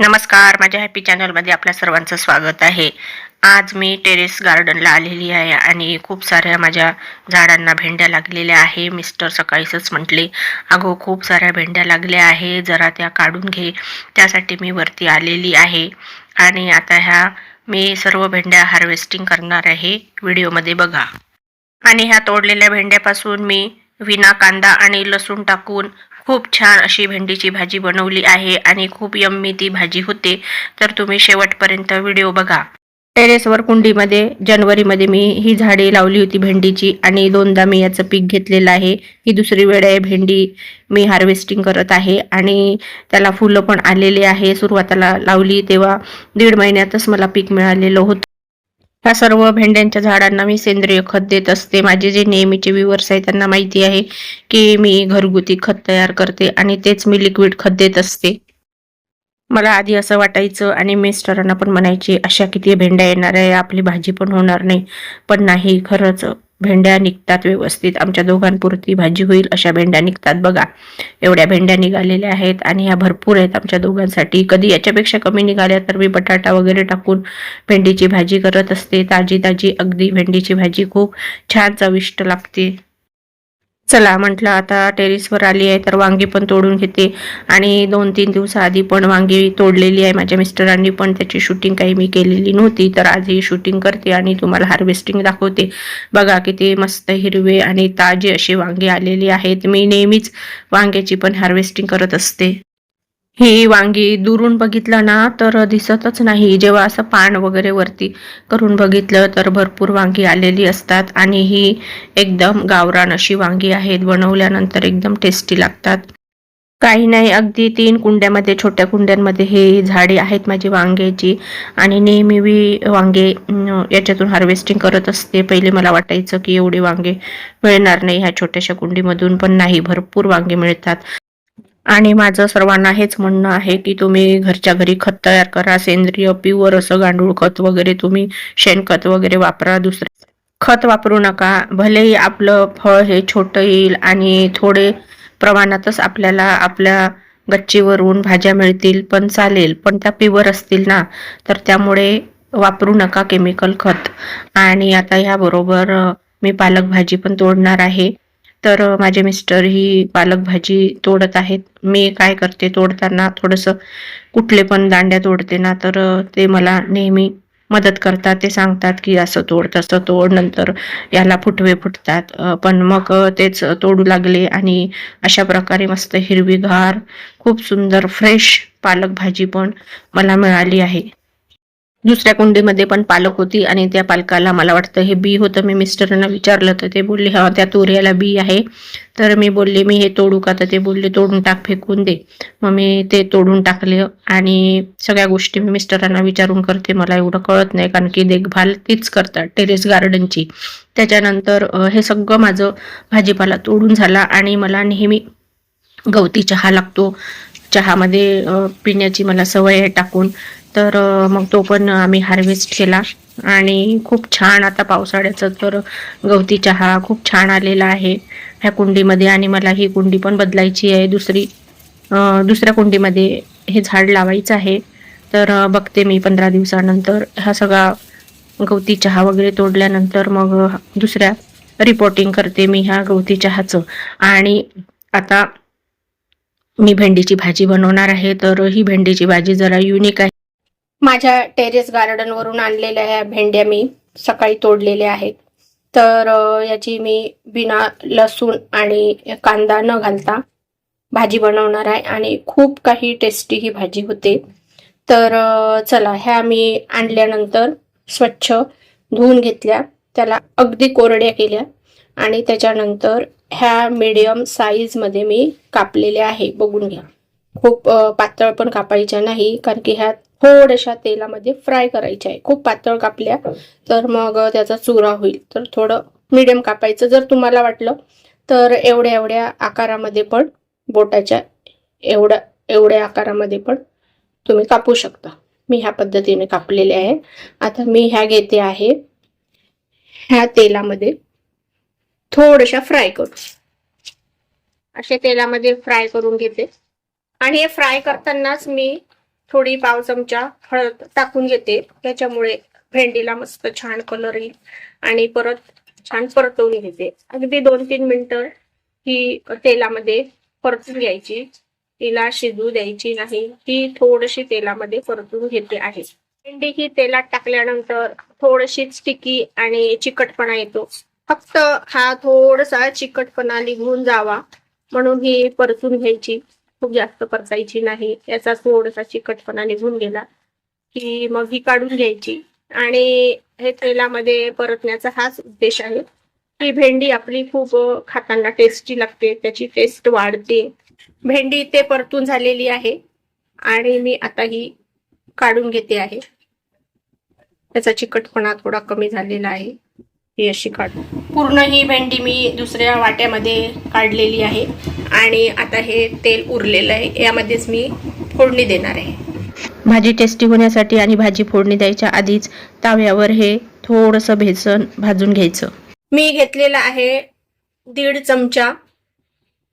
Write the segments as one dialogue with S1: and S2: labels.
S1: नमस्कार माझ्या हॅपी चॅनलमध्ये आपल्या सर्वांचं स्वागत आहे. आज मी टेरेस गार्डनला आलेली आहे आणि खूप साऱ्या माझ्या झाडांना भेंड्या लागलेल्या आहे. मिस्टर सकाळीच म्हटले अगो खूप साऱ्या भेंड्या लागल्या आहे जरा त्या काढून घे त्यासाठी मी वरती आलेली आहे. आणि आता ह्या मी सर्व भेंड्या हार्वेस्टिंग करणार आहे. व्हिडिओमध्ये बघा. आणि ह्या तोडलेल्या भेंड्यापासून मी विना कांदा आणि लसूण टाकून खूप छान अशी भेंडीची भाजी बनवली आहे आणि खूप यम्मी ती भाजी होते. तर तुम्ही शेवटपर्यंत व्हिडिओ बघा. टेरेसवर कुंडीमध्ये जानेवारीमध्ये मी ही झाडे लावली होती भेंडीची आणि दोनदा मी याचं पीक घेतलेलं आहे. ही दुसरी वेळ आहे भेंडी मी हार्वेस्टिंग करत आहे आणि त्याला फुलं पण आलेले आहे. सुरुवातीला लावली तेव्हा दीड महिन्यातच मला पीक मिळालेलं होतं. ह्या सर्व भेंड्यांच्या झाडांना मी सेंद्रिय खत देत असते. माझे जे नेहमीचे व्ह्युअर्स आहे त्यांना माहिती आहे की मी घरगुती खत तयार करते आणि तेच मी लिक्विड खत देत असते. मला आधी असं वाटायचं आणि मिस्टरांना पण म्हणायचे अशा किती भेंड्या येणार आहे? आपली भाजी पण होणार नाही. पण नाही खरंच भेंड्या निघतात व्यवस्थित. आमच्या दोघांपुरती भाजी होईल अशा भेंड्या निघतात. बघा एवढ्या भेंड्या निघालेल्या आहेत आणि ह्या भरपूर आहेत आमच्या दोघांसाठी. कधी याच्यापेक्षा कमी निघाल्या तर मी बटाटा वगैरे टाकून भेंडीची भाजी करत असते. ताजी ताजी अगदी भेंडीची भाजी खूप छान चविष्ट लागते. चला म्हटलं आता टेरेसवर आली आहे तर वांगी पण तोडून घेते. आणि दोन तीन दिवसाआधी पण वांगी तोडलेली आहे. माझ्या मिस्टरांनी पण त्याची शूटिंग काही मी केलेली नव्हती तर आजही शूटिंग करते आणि तुम्हाला हार्वेस्टिंग दाखवते. बघा किती मस्त हिरवे आणि ताजे असे वांगे आलेली आहेत. मी नेहमीच वांग्याची पण हार्वेस्टिंग करत असते. ही वांगी दुरून बघितलं ना तर दिसतच नाही. जेव्हा असं पान वगैरे वरती करून बघितलं तर भरपूर वांगी आलेली असतात आणि ही एकदम गावरान अशी वांगी आहेत. बनवल्यानंतर एकदम टेस्टी लागतात. काही नाही अगदी तीन कुंड्यामध्ये छोट्या कुंड्यांमध्ये हे झाडे आहेत माझी वांग्याची. आणि नेहमी मी वांगे याच्यातून हार्वेस्टिंग करत असते. पहिले मला वाटायचं की एवढे वांगे मिळणार नाही. ह्या छोट्याशा कुंडीमधून पण नाही. भरपूर वांगे मिळतात. आणि माझं सर्वांना हेच म्हणणं आहे की तुम्ही घरच्या घरी खत तयार करा सेंद्रिय प्युअर असं गांडूळ खत वगैरे तुम्ही शेणखत वगैरे वापरा दुसरं खत वापरू नका. भलेही आपलं फळ हे छोटं येईल आणि थोडे प्रमाणातच आपल्याला आपल्या गच्चीवरून भाज्या मिळतील पण चालेल पण त्या प्युअर असतील ना तर त्यामुळे वापरू नका केमिकल खत. आणि आता ह्याबरोबर मी पालक भाजी पण तोडणार आहे. तर माझे मिस्टर ही पालक भाजी तोडत आहेत. मी काय करते तोडताना थोडंसं कुठले पण दांड्या तोडते ना तर ते मला नेहमी मदत करतात. ते सांगतात की असं तोड तसं तोड नंतर याला फुटवे फुटतात. पण मग तेच तोडू लागले आणि अशा प्रकारे मस्त हिरवीगार खूप सुंदर फ्रेश पालक भाजी पण मला मिळाली आहे. दुसऱ्या कुंडीमध्ये पण पालक होती आणि त्या पालकाला मला वाटतं हे बी होतं. मी मिस्टरांना विचारलं तर ते बोलले हा त्या तोऱ्याला बी आहे. तर मी बोलले मी हे तोडू का? तर ते बोलले तोडून टाक फेकून दे. मग मी ते तोडून टाकले आणि सगळ्या गोष्टी मी मिस्टरांना विचारून करते. मला एवढं कळत नाही कारण की देखभाल तीच करतात टेरेस गार्डनची. त्याच्यानंतर हे सगळं माझं भाजीपाला तोडून झाला आणि मला नेहमी गवती चहा लागतो. चहामध्ये पिण्याची मला सवय आहे टाकून. तर मग तो पण आम्ही हार्वेस्ट केला. आणि खूप छान आता पावसाळ्याचं तर गवती चहा खूप छान आलेला आहे. ह्या कुंडीमध्ये आणि मला ही कुंडी पण बदलायची आहे. दुसरी दुसऱ्या कुंडीमध्ये हे झाड लावायचं आहे. तर बघते मी पंधरा दिवसानंतर. हा सगळा गवती चहा वगैरे तोडल्यानंतर मग दुसऱ्या रिपोर्टिंग करते मी ह्या गवती चहाचं. आणि आता मी भेंडीची भाजी बनवणार आहे. तर ही भेंडीची भाजी जरा युनिक आहे. माझ्या टेरेस गार्डनवरून आणलेल्या ह्या भेंड्या मी सकाळी तोडलेल्या आहेत. तर याची मी बिना लसूण आणि कांदा न घालता भाजी बनवणार आहे आणि खूप काही टेस्टी ही भाजी होते. तर चला ह्या मी आणल्यानंतर स्वच्छ धुवून घेतल्या. त्याला अगदी कोरड्या केल्या आणि त्याच्यानंतर ह्या मीडियम साईजमध्ये मी कापलेल्या आहे. बघून घ्या. खूप पातळ पण कापायच्या नाही कारण की ह्यात थोड्याशा तेलामध्ये फ्राय करायच्या आहे. खूप पातळ कापल्या तर मग त्याचा चुरा होईल. तर थोडं मीडियम कापायचं. जर तुम्हाला वाटलं तर एवढ्या एवढ्या आकारामध्ये पण बोटाच्या एवढ्या एवढ्या आकारामध्ये पण तुम्ही कापू शकता. मी ह्या पद्धतीने कापलेले आहे. आता मी ह्या घेते आहे. ह्या तेलामध्ये थोड्याशा फ्राय करू असे तेलामध्ये फ्राय करून घेते. आणि हे फ्राय करतानाच मी
S2: थोडी पाव चमचा हळद टाकून घेते. त्याच्यामुळे भेंडीला मस्त छान कलर येईल आणि परत छान परतवून घेते. अगदी दोन तीन मिनिटं ही तेलामध्ये परतून घ्यायची. तिला शिजू द्यायची नाही. ती थोडीशी तेलामध्ये परतून घेते आहे. भेंडी ही तेलात टाकल्यानंतर थोडीशी स्टिकी आणि चिकटपणा येतो. फक्त हा थोडासा चिकटपणा निघून जावा म्हणून ही परतून घ्यायची. खूप जास्त परतायची नाही. याचा थोडासा चिकटपणा निघून गेला की मग ही काढून घ्यायची. आणि हे तेलामध्ये परतण्याचा हाच उद्देश आहे की भेंडी आपली खूप खाताना टेस्टी लागते त्याची टेस्ट वाढते. भेंडी ते परतून झालेली आहे आणि मी आता ही काढून घेते आहे. त्याचा चिकटपणा थोडा कमी झालेला आहे. ही अशी काढू पूर्ण ही भेंडी मी दुसऱ्या वाट्यामध्ये काढलेली आहे. आणि आता हे तेल उरलेलं आहे. यामध्येच मी फोडणी देणार आहे.
S1: भाजी टेस्टी होण्यासाठी आणि भाजी फोडणी द्यायच्या आधीच ताव्यावर हे थोडंसं बेसन भाजून घ्यायचं.
S2: मी घेतलेला आहे दीड चमचा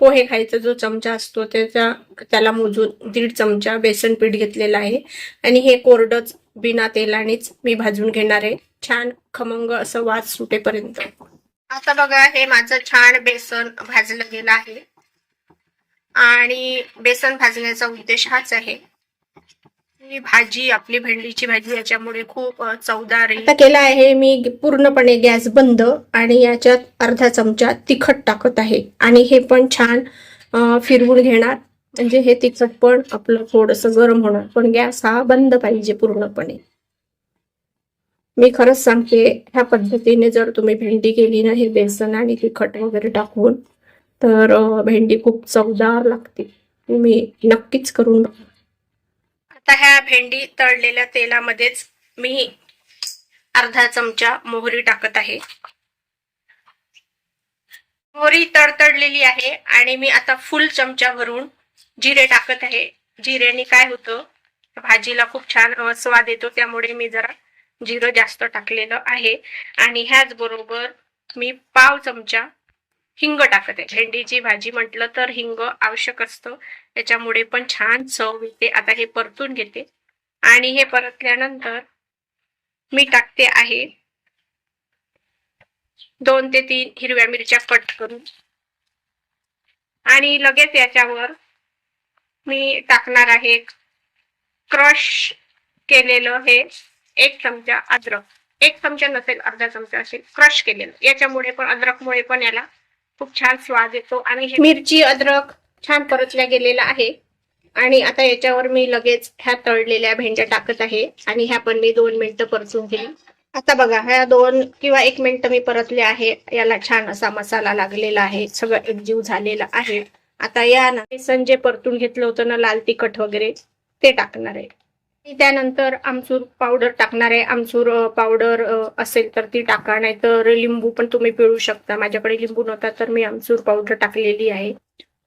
S2: पोहे खायचा जो चमचा असतो त्याचा त्याला मोजून दीड चमचा बेसन पीठ घेतलेला आहे. आणि हे कोरडच बिना तेलानेच मी भाजून घेणार आहे. छान खमंग असं वास सुटेपर्यंत. आता बघा हे माझं छान बेसन भाजलं गेलं आहे. आणि बेसन भाजण्याचा उद्देश हाच आहे. ही भाजी आपली भेंडीची भाजी याच्यामुळे खूप चवदार आता केला आहे मी पूर्णपणे गॅस बंद आणि याच्यात अर्धा चमचा तिखट टाकत आहे. आणि हे पण छान फिरवून घेणार. म्हणजे हे तिखट पण आपलं थोडस गरम होणार पण गॅस हा बंद पाहिजे पूर्णपणे. मी खरंच सांगते ह्या पद्धतीने जर तुम्ही भेंडी केली ना हे बेसन आणि तिखट वगैरे टाकून तर भेंडी खूप चवदार लागते. तुम्ही नक्कीच करून बघा. आता ह्या भेंडी तळलेल्या तेलामध्येच मी अर्धा चमचा मोहरी टाकत आहे. मोहरी तडतडलेली आहे आणि मी आता फुल चमचा भरून जिरे टाकत आहे. जिरेने काय होतं? भाजीला खूप छान स्वाद येतो. त्यामुळे मी जरा जिरं जास्त टाकलेलं आहे. आणि ह्याच बरोबर मी पाव चमचा हिंग टाकत आहे. भेंडीची भाजी म्हटलं तर हिंग आवश्यक असतं. त्याच्यामुळे पण छान चव येते. आता हे परतून घेते. आणि हे परतल्यानंतर मी टाकते आहे दोन ते तीन हिरव्या मिरच्या कट करून. आणि लगेच याच्यावर मी टाकणार आहे क्रश केलेलं हे एक चमचा अद्रक. एक चमचा नसेल अर्धा चमचा असेल क्रश केलेलं. याच्यामुळे पण अद्रकमुळे पण याला खूप छान स्वाद येतो. आणि मिरची अद्रक छान परतल्या गेलेला आहे. आणि आता याच्यावर मी लगेच ह्या तळलेल्या भेंड्या टाकत आहे. आणि ह्या पण मी दोन मिनिटं परतून घेईल आता बघा ह्या दोन किंवा एक मिनिट मी परतले आहे. याला छान असा मसाला लागलेला आहे. सगळं एकजीव झालेला आहे. आता या ना. बेसन जे परतून घेतलं होतं ना लाल तिखट वगैरे ते टाकणार आहे. त्यानंतर आमचूर पावडर टाकणार आहे. आमचूर पावडर असेल तर ती टाका नाही तर लिंबू पण तुम्ही पिळू शकता. माझ्याकडे लिंबू नव्हता तर मी आमचूर पावडर टाकलेली आहे.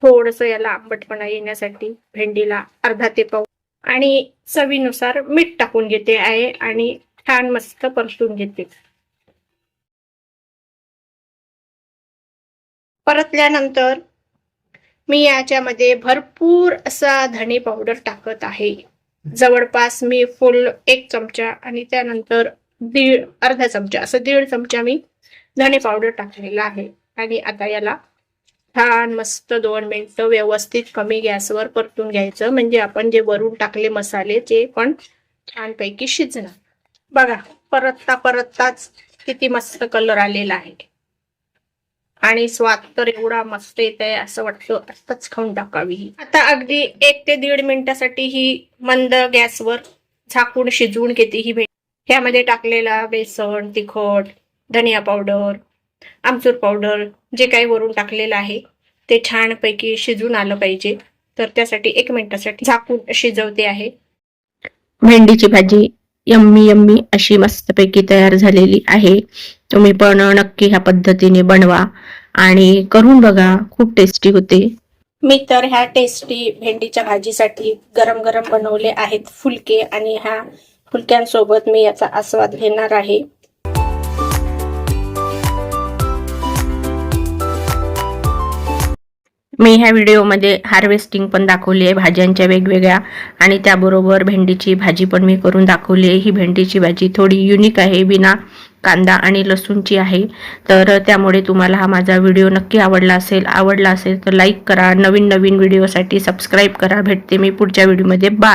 S2: थोडस याला आंबटपणा येण्यासाठी भेंडीला अर्धा ते पाव. आणि चवीनुसार मीठ टाकून घेते आहे आणि छान मस्त परतून घेते. परतल्यानंतर मी याच्यामध्ये भरपूर असा धणे पावडर टाकत आहे. जवळपास मी फुल एक चमचा आणि त्यानंतर दीड अर्धा चमचा असं दीड चमचा मी धणे पावडर टाकलेला आहे. आणि आता याला छान मस्त दोन मिनटं व्यवस्थित कमी गॅसवर परतून घ्यायचं. म्हणजे आपण जे वरून टाकले मसाले ते पण छानपैकी शिजणार. बघा परतता परतताच किती मस्त कलर आलेला आहे. आणि स्वाद तर एवढा मस्त येत आहे असं वाटतं आताच खाऊन टाकावी. आता अगदी एक ते दीड मिनिटासाठी ही मंद गॅसवर झाकून शिजवून घेते ही भेट ह्यामध्ये टाकलेला बेसन तिखट धनिया पावडर आमचूर पावडर जे काही वरून टाकलेलं आहे ते छानपैकी शिजून आलं पाहिजे. तर त्यासाठी एक मिनिटासाठी झाकून शिजवते आहे.
S1: भेंडीची भाजी यम्मी यम्मी अशी मस्तपैकी तयार झालेली आहे. तुम्ही पण नक्की ह्या पद्धतीने बनवा आणि करून बघा खूप टेस्टी होते.
S2: मी तर ह्या टेस्टी भेंडीच्या भाजीसाठी गरम गरम बनवले आहेत फुलके आणि ह्या फुलक्यांसोबत मी याचा आस्वाद घेणार आहे.
S1: मी ह्या व्हिडिओमध्ये हार्वेस्टिंग पण दाखवली आहे भाज्यांच्या वेगवेगळ्या आणि त्याबरोबर भेंडीची भाजी पण मी करून दाखवली आहे. ही भेंडीची भाजी थोडी युनिक आहे बिना कांदा आणि लसूणची आहे. तर त्यामुळे तुम्हाला हा माझा व्हिडिओ नक्की आवडला असेल आवडला असेल तर लाईक करा. नवीन नवीन व्हिडिओसाठी सबस्क्राईब करा. भेटते मी पुढच्या व्हिडिओमध्ये. बा